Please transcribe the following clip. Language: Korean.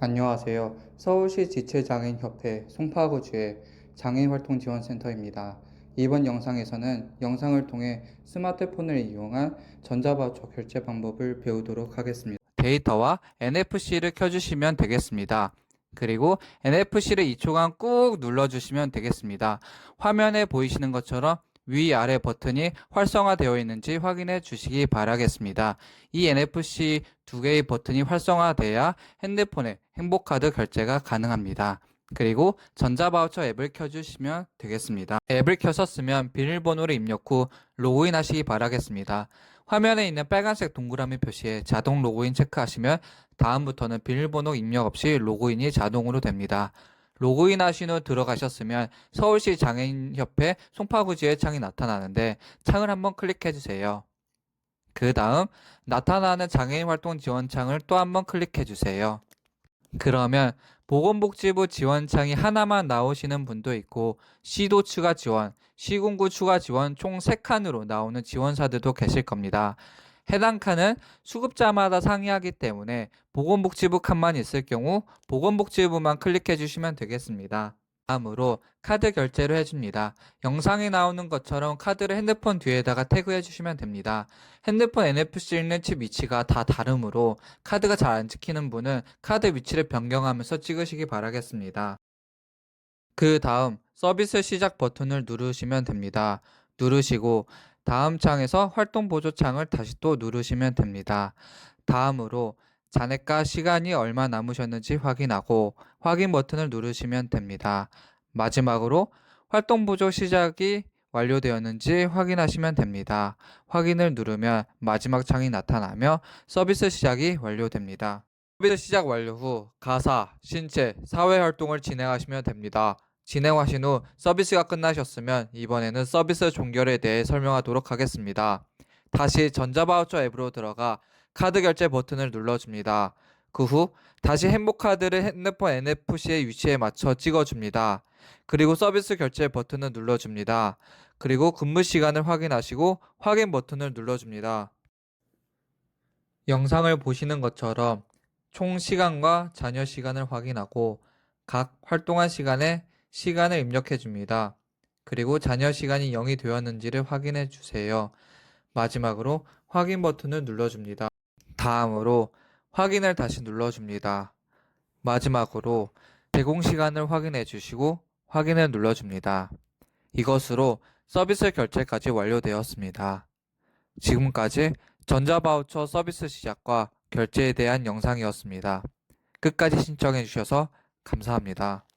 안녕하세요. 서울시 지체장애인협회 송파구주의 장애인활동지원센터입니다. 이번 영상에서는 영상을 통해 스마트폰을 이용한 전자바우처 결제 방법을 배우도록 하겠습니다. 데이터와 NFC를 켜주시면 되겠습니다. 그리고 NFC를 2초간 꾹 눌러주시면 되겠습니다. 화면에 보이시는 것처럼 위아래 버튼이 활성화되어 있는지 확인해 주시기 바라겠습니다. 이 NFC 두 개의 버튼이 활성화돼야 핸드폰에 행복카드 결제가 가능합니다. 그리고 전자바우처 앱을 켜주시면 되겠습니다. 앱을 켜셨으면 비밀번호를 입력 후 로그인 하시기 바라겠습니다. 화면에 있는 빨간색 동그라미 표시에 자동 로그인 체크하시면 다음부터는 비밀번호 입력 없이 로그인이 자동으로 됩니다. 로그인 하신 후 들어가셨으면 서울시 장애인협회 송파구지의 창이 나타나는데 창을 한번 클릭해 주세요. 그 다음 나타나는 장애인 활동 지원창을 또 한번 클릭해 주세요. 그러면 보건복지부 지원창이 하나만 나오시는 분도 있고 시도 추가 지원, 시군구 추가 지원 총 3칸으로 나오는 지원사들도 계실 겁니다. 해당 칸은 수급자마다 상이하기 때문에 보건복지부 칸만 있을 경우 보건복지부만 클릭해 주시면 되겠습니다. 다음으로 카드 결제를 해줍니다. 영상에 나오는 것처럼 카드를 핸드폰 뒤에다가 태그해 주시면 됩니다. 핸드폰 NFC 있는 칩 위치가 다 다르므로 카드가 잘 안 찍히는 분은 카드 위치를 변경하면서 찍으시기 바라겠습니다. 그 다음 서비스 시작 버튼을 누르시면 됩니다. 누르시고 다음 창에서 활동 보조 창을 다시 또 누르시면 됩니다. 다음으로 잔액과 시간이 얼마 남으셨는지 확인하고 확인 버튼을 누르시면 됩니다. 마지막으로 활동 보조 시작이 완료되었는지 확인하시면 됩니다. 확인을 누르면 마지막 창이 나타나며 서비스 시작이 완료됩니다. 서비스 시작 완료 후 가사, 신체, 사회 활동을 진행하시면 됩니다. 진행하신 후 서비스가 끝나셨으면 이번에는 서비스 종결에 대해 설명하도록 하겠습니다. 다시 전자바우처 앱으로 들어가 카드 결제 버튼을 눌러줍니다. 그 후 다시 행복카드를 핸드폰 NFC의 위치에 맞춰 찍어줍니다. 그리고 서비스 결제 버튼을 눌러줍니다. 그리고 근무 시간을 확인하시고 확인 버튼을 눌러줍니다. 영상을 보시는 것처럼 총 시간과 잔여 시간을 확인하고 각 활동한 시간에 시간을 입력해 줍니다. 그리고 잔여 시간이 0이 되었는지를 확인해 주세요. 마지막으로 확인 버튼을 눌러줍니다. 다음으로 확인을 다시 눌러줍니다. 마지막으로 제공 시간을 확인해 주시고 확인을 눌러줍니다. 이것으로 서비스 결제까지 완료되었습니다. 지금까지 전자바우처 서비스 시작과 결제에 대한 영상이었습니다. 끝까지 신청해 주셔서 감사합니다.